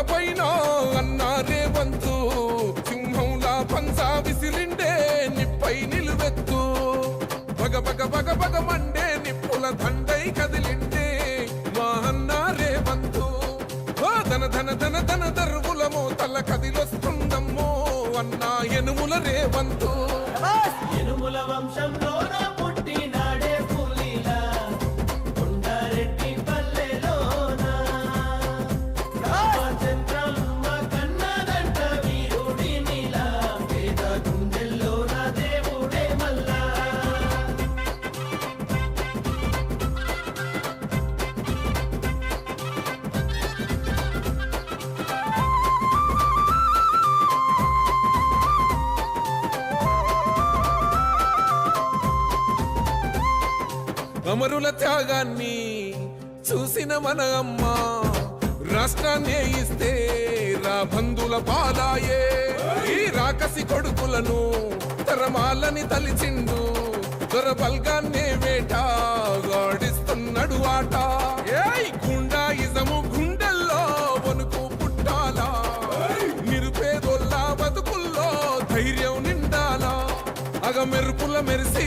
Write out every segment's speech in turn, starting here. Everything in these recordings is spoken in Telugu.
పాలన పైన అన్న రేవంతు సింహంలా పంజా విసిరిండే నిప్పై నిలువెత్తు. బగ బగ బగ బగ మండే నిప్పుల దండై కదిలిండే మా అన్న రేవంతు ఓ ధన ధన ధన ధన దర్వుల మోతల కదిలొస్తుందమ్మో అన్న ఎనుముల రేవంతు ఇనుముల వంశంలోన అమరుల త్యాగాన్ని చూసిన మన అమ్మ రాష్ట్రాన్ని ఇస్తే రా బంధుల పాలాయే. ఈ రాకసి కొడుకులను తరమాలని తలిచిండు దొరబల్గాన్నే వేట గాడిస్తున్నాడు ఆట. ఏయ్ గుండాయిజము గుండెల్లో వణుకు పుట్టాలా? నిరుపేదోళ్ళ బతుకుల్లో ధైర్యం నిండాలా? అగ మెరుపుల మెరిసి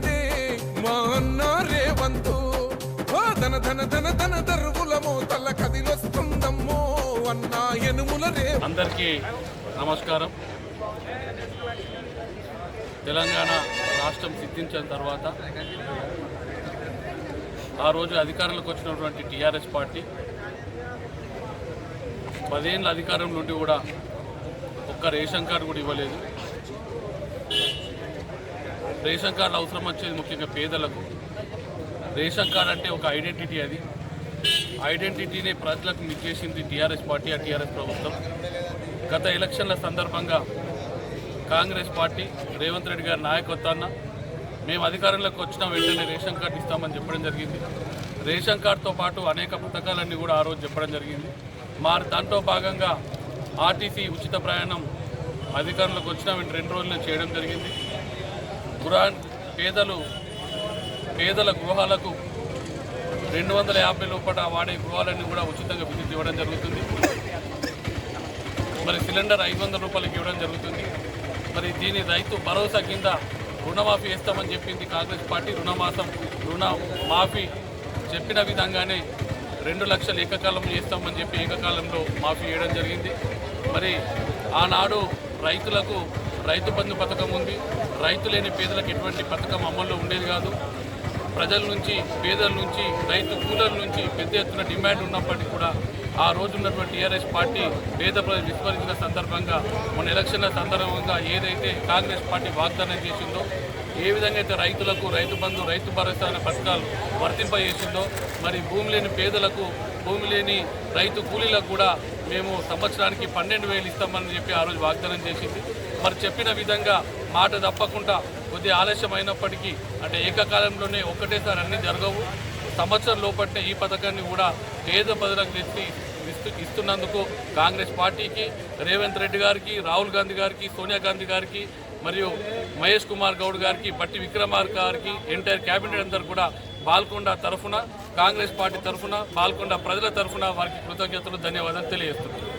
ధన ధన ధన ధన తల్ల కదిలొస్తుందమ్మో అన్న ఎనుముల రే అందరికీ నమస్కారం. తెలంగాణ రాష్ట్రం సిద్ధించిన తర్వాత ఆ రోజు అధికారంలోకి వచ్చినటువంటి టీఆర్ఎస్ పార్టీ పదేళ్ళ అధికారం నుండి కూడా ఒక్క రేషన్ కార్డు కూడా ఇవ్వలేదు. రేషన్ కార్డు అవసరం వచ్చేది ముఖ్యంగా పేదలకు. రేషన్ కార్డ్ అంటే ఒక ఐడెంటిటీ అది. ఐడెంటిటీని ప్రజలకు నిచ్చేసింది టీఆర్ఎస్ పార్టీ ఆ టీఆర్ఎస్ ప్రభుత్వం. గత ఎలక్షన్ల సందర్భంగా కాంగ్రెస్ పార్టీ రేవంత్ రెడ్డి గారి నాయకత్వాన్న మేము అధికారంలోకి వచ్చిన వెంటనే రేషన్ కార్డు ఇస్తామని చెప్పడం జరిగింది. రేషన్ కార్డుతో పాటు అనేక పథకాలన్నీ కూడా ఆ రోజు చెప్పడం జరిగింది. మా దాంట్లో భాగంగా ఆర్టీసీ ఉచిత ప్రయాణం అధికారంలోకి వచ్చిన వెంటనే రెండు రోజుల్లో చేయడం జరిగింది. గృహ పేదలు పేదల గృహాలకు రెండు వందల యాభై లోపల వాడే గృహాలన్నీ కూడా ఉచితంగా విద్యుత్ ఇవ్వడం జరుగుతుంది. మరి సిలిండర్ ఐదు వందల రూపాయలకి ఇవ్వడం జరుగుతుంది. మరి దీని రైతు భరోసా కింద రుణమాఫీ ఇస్తామని చెప్పింది కాంగ్రెస్ పార్టీ. రుణమాసం రుణ మాఫీ చెప్పిన విధంగానే రెండు లక్షలు ఏకకాలం చేస్తామని చెప్పి ఏకకాలంలో మాఫీ చేయడం జరిగింది. మరి ఆనాడు రైతులకు రైతు బంధు పథకం ఉంది. రైతు లేని పేదలకు ఎటువంటి పథకం అమల్లో ఉండేది కాదు. ప్రజల నుంచి పేదల నుంచి రైతు కూలర్ నుంచి పెద్ద ఎత్తున డిమాండ్ ఉన్నప్పటికీ కూడా ఆ రోజు ఉన్నటువంటి టీఆర్ఎస్ పార్టీ పేద ప్రజలు విస్మరించిన సందర్భంగా మన ఎలక్షన్ల సందర్భంగా ఏదైతే కాంగ్రెస్ పార్టీ వాగ్దానం చేసిందో ఏ విధంగా అయితే రైతులకు రైతు బంధు రైతు భరోసా అనే పథకాలు వర్తింపజేసిందో మరి భూమి లేని పేదలకు భూమి లేని రైతు కూలీలకు కూడా మేము సంవత్సరానికి పన్నెండు వేలు ఇస్తామని చెప్పి ఆ రోజు వాగ్దానం చేసింది. మరి చెప్పిన విధంగా మాట తప్పకుండా కొద్ది ఆలస్యం అయినప్పటికీ అంటే ఏకకాలంలోనే ఒకటేసారి అన్నీ జరగవు. సంవత్సరం లోపట్నే ఈ పథకాన్ని కూడా పేద ప్రజలకు తెచ్చి ఇస్తు ఇస్తున్నందుకు కాంగ్రెస్ పార్టీకి రేవంత్ రెడ్డి గారికి రాహుల్ గాంధీ గారికి సోనియా గాంధీ గారికి మరియు మహేష్ కుమార్ గౌడ్ గారికి బట్టి విక్రమార్క గారికి ఎంటైర్ క్యాబినెట్ అందరు కూడా బాల్కొండ తరఫున కాంగ్రెస్ పార్టీ తరఫున బాల్కొండ ప్రజల తరఫున వారికి కృతజ్ఞతలు ధన్యవాదాలు తెలియజేస్తున్నారు